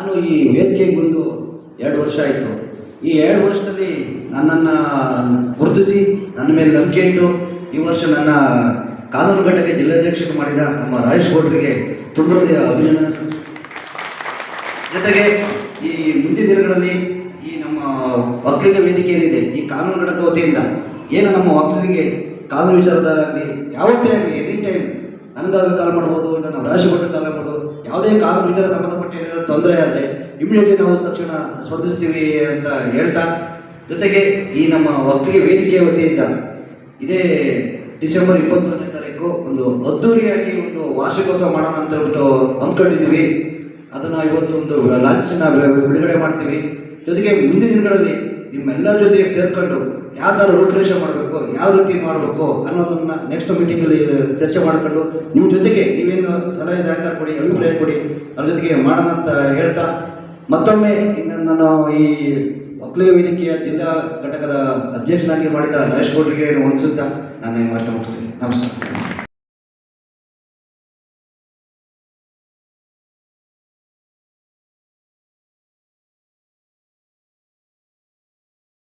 ನಾನು ಈ ವೇದಿಕೆಗೆ ಬಂದು ಎರಡು ವರ್ಷ ಆಯಿತು ಈ ಎರಡು ವರ್ಷದಲ್ಲಿ ನನ್ನನ್ನು ಗುರುತಿಸಿ, ನನ್ನ ಮೇಲೆ ನಂಬಿಕೆ ಇಟ್ಟು, ಈ ವರ್ಷ ನನ್ನ ಕಾನೂನು ಘಟಕ ಜಿಲ್ಲಾಧ್ಯಕ್ಷರು ಮಾಡಿದ ನಮ್ಮ ರಾಜೇಶ್ ಗೌಡರಿಗೆ ತುಂಬ ಅಭಿನಂದನೆ. ಜೊತೆಗೆ ಈ ಮುಂದಿನ ದಿನಗಳಲ್ಲಿ ಈ ನಮ್ಮ ಒಕ್ಕಲಿಗ ವೇದಿಕೆ ಏನಿದೆ, ಈ ಕಾನೂನು ಘಟಕದ ವತಿಯಿಂದ ಏನು ನಮ್ಮ ಒಕ್ಕಲಿಗರಿಗೆ ಕಾನೂನು ವಿಚಾರದಾಗಲಿ ಯಾವತ್ತೇ ಆಗಲಿ ಎನಿ ಟೈಮ್ ನನಗಾಗ ಕಾಲ್ ಮಾಡ್ಬೋದು, ಇಲ್ಲ ನಮ್ಮ ರಾಜೇಶ್ ಕಾಲ್ ಮಾಡ್ಬೋದು, ಯಾವುದೇ ಕಾನೂನು ವಿಚಾರ ಸಂಬಂಧಪಟ್ಟ ಏನಾದ್ರು ತೊಂದರೆ ಆದರೆ ಇಮಿಡಿಯೇಟ್ಲಿ ನಾವು ತಕ್ಷಣ ಸ್ಪಂದಿಸ್ತೀವಿ ಅಂತ ಹೇಳ್ತಾ, ಜೊತೆಗೆ ಈ ನಮ್ಮ ಒಕ್ಕಲಿಗೆ ವೇದಿಕೆ ವತಿಯಿಂದ ಇದೇ ಡಿಸೆಂಬರ್ ಇಪ್ಪತ್ತೊಂದನೇ ತಾರೀಕು ಒಂದು ಅದ್ದೂರಿಯಾಗಿ ಒಂದು ವಾರ್ಷಿಕೋತ್ಸವ ಮಾಡೋಣ ಅಂತ ಹೇಳ್ಬಿಟ್ಟು ಅಂದ್ಕೊಂಡಿದ್ದೀವಿ. ಅದನ್ನು ಇವತ್ತೊಂದು ಲಾಂಚನ್ನು ಬಿಡುಗಡೆ ಮಾಡ್ತೀವಿ. ಜೊತೆಗೆ ಮುಂದಿನ ದಿನಗಳಲ್ಲಿ ನಿಮ್ಮೆಲ್ಲರ ಜೊತೆಗೆ ಸೇರ್ಕೊಂಡು ಯಾವ ಥರ ರೂಪರೇಷೆ ಮಾಡಬೇಕು, ಯಾವ ರೀತಿ ಮಾಡಬೇಕು ಅನ್ನೋದನ್ನು ನೆಕ್ಸ್ಟ್ ಮೀಟಿಂಗಲ್ಲಿ ಚರ್ಚೆ ಮಾಡಿಕೊಂಡು ನಿಮ್ಮ ಜೊತೆಗೆ ನೀವೇನು ಸಲಹೆ ಸಹಕಾರ ಕೊಡಿ, ಅಭಿಪ್ರಾಯ ಕೊಡಿ ಅದ್ರ ಜೊತೆಗೆ ಮಾಡೋಣ ಅಂತ ಹೇಳ್ತಾ ಮತ್ತೊಮ್ಮೆ ನಾನು ಈ ಒಕ್ಕಲಿಗ ವೇದಿಕೆಯ ಜಿಲ್ಲಾ ಘಟಕದ ಅಧ್ಯಕ್ಷನಾಗಿ ಮಾಡಿದ ರಾಜೇಶ್ ಗೌಡ್ರಿಗೆ ವಂದಿಸುತ್ತಾ ನಾನು ಮುಗಿಸ್ತೀನಿ. ನಮಸ್ಕಾರ.